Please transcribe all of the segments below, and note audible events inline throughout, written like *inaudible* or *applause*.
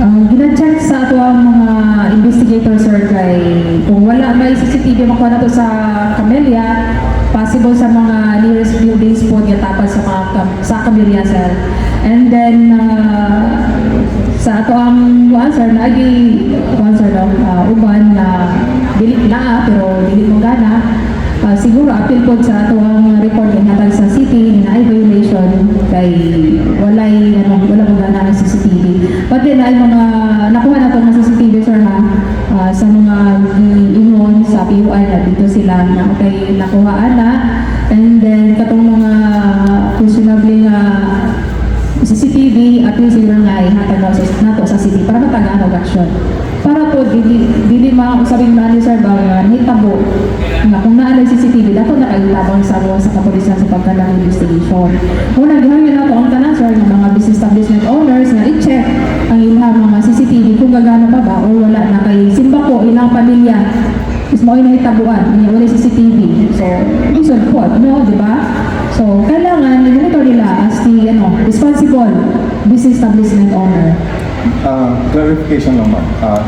Gina-check sa ato ang mga investigator sir kay kung wala may CCTV makuha na to sa Camellia, possible sa mga nearest buildings po yatapan sa mga kam- sa Camellia sir. And then uh, sa ato ang kuan sir naagi kuan sir daw uh, uban na dili na pero dili mo gana Ah, siguro appeal po sa ato ang report hatag sa city na ay violation kay walay ano wala mo gana ang But then ay mga nakuha na to ng CCTV sir ha ah, sa mga ingon sa PUI na dito sila na kay nakuhaan na and then katong mga questionable nga CCTV at yung siguro nga ihatag na sa nato sa city para matagaan og action. Para po dili dili mga usabing manager ba nga hitabo nga kung naa na CCTV dato na kayo tabang sa mga sa kapulisan sa pagkanang investigation. Una gihangin nato ang tanan sir ng mga business establishment owners nga i-check kung gagana pa ba o wala na kay simba po ilang pamilya is mo na hitabuan niya wala CCTV. So, reason po, no, di ba? So, kailangan i-monitor nila as the ano, responsible business establishment owner. Ah, clarification lang ma'am. Ah,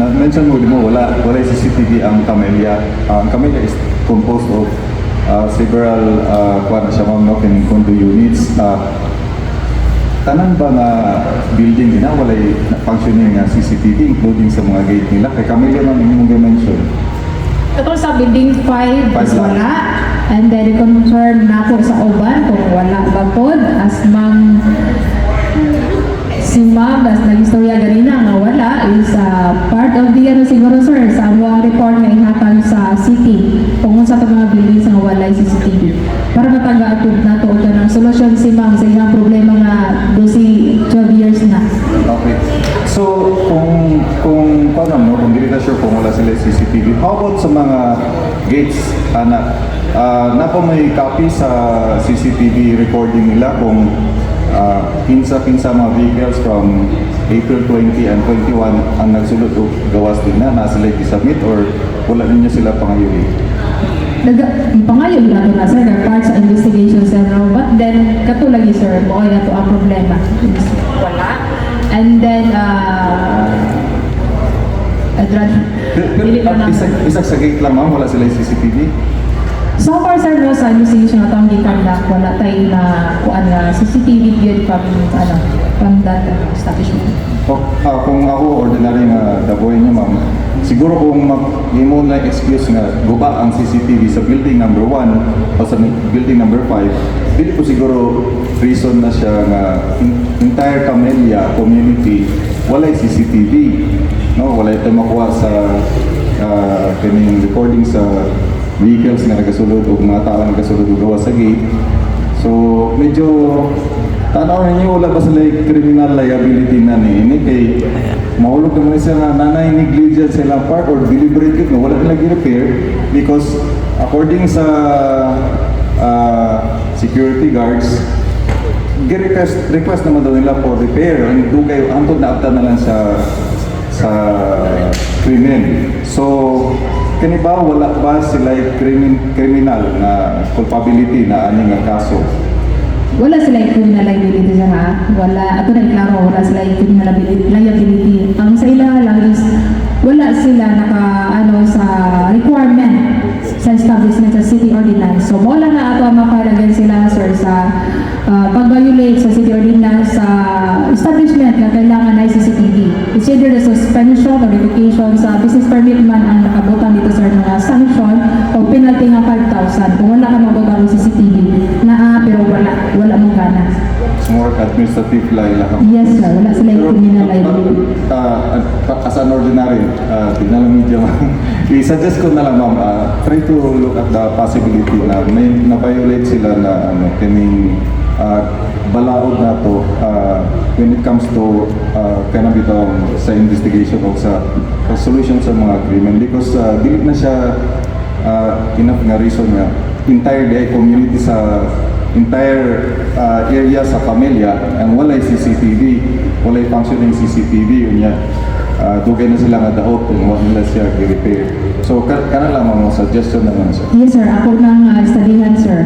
na-mention mo, di mo, wala, wala CCTV ang Camellia. Ah, ang Camellia is composed of ah, several, uh, kuwan na siya ma'am, no, kining condo units. Ah, tanan ba na building din na wala functioning nga CCTV including sa mga gate nila? Kay Camellia ma'am, yung mong mention. Ito sa building 5 is Five lang. wala. And then, confirm na po sa uban kung wala ba po. As ma'am si ma'am, as nag-istorya ganina nga wala is uh, part of the ano siguro sir sa among report nga ihatag sa Okay. So, kung, kung, paano mo, kung hindi na sure kung wala sila CCTV, how about sa mga gates, anak? Ah, na po may copy sa CCTV recording nila kung ah, kinsa-kinsa mga vehicles from April 20 and 21 ang nagsulod o gawas din na, na sila i-submit or wala ninyo sila pangayuhin? Naga, pangayo na ito na sir, part sa investigation sir, no? but then, katulagi sir, mo ay nato ang problema. Wala. And then, uh, adran, dili ko na. At isag, isag sa gate lang ma'am, wala sila CCTV? So far sir, no, sa investigation na ito ang gikandak, wala tayo na kuan nga CCTV yun from, ano, from that uh, establishment. O, ah, kung ako ordinary nga daboy niya ma'am, siguro kung mag mo na excuse nga guba ang CCTV sa building number 1 o sa building number 5, dili ko siguro reason na siya nga entire Camellia community walay CCTV. No, walay tayo makuha sa ah, kining recording sa vehicles nga nagasulod o mga tao nga nagasulod gawa sa gate. So, medyo tanaw ninyo wala ba sila criminal liability na ni ini kay mahulog naman siya nga nanay negligence sa ilang part or deliberate yun wala nila repair because according sa ah, security guards gi-request request naman daw nila for repair and do kayo antod na abta na lang sa sa krimen. So, kani ba wala ba sila krimin, criminal na culpability na aning kaso? Wala sila yung criminal liability sir ha. Wala, ato na klaro, wala sila yung criminal liability. Ang sa ila lang is, wala sila naka, ano, sa requirement sa establishment sa city ordinance. So, lang na ato ang makalagyan sila sir sa uh, pag-violate sa city ordinance sa establishment na kailangan na CCTV. It's either the suspension or revocation sa business permit man ang nakabutang dito sir mga sanction o penalty nga 5,000 kung wala ka mabutang more administrative lang lang. Yes sir, wala sila yung criminal liability. Uh, as an ordinary, uh, di na lang medyo, *laughs* i-suggest ko na lang ma'am, ah, try to look at the possibility na may na-violate sila na ano, kining uh, balaod na to ah, when it comes to uh, kanang bitaw sa investigation o sa sa solution sa mga agreement because uh, dili na siya uh, enough nga reason nga entire day community sa entire uh, area sa Camellia ang walay CCTV, walay functioning CCTV unya uh, dugay na sila nga daot kung wala nila siya i-repair. So ka kana lang mga suggestion na lang siya. Yes sir, ako nang uh, studyhan sir.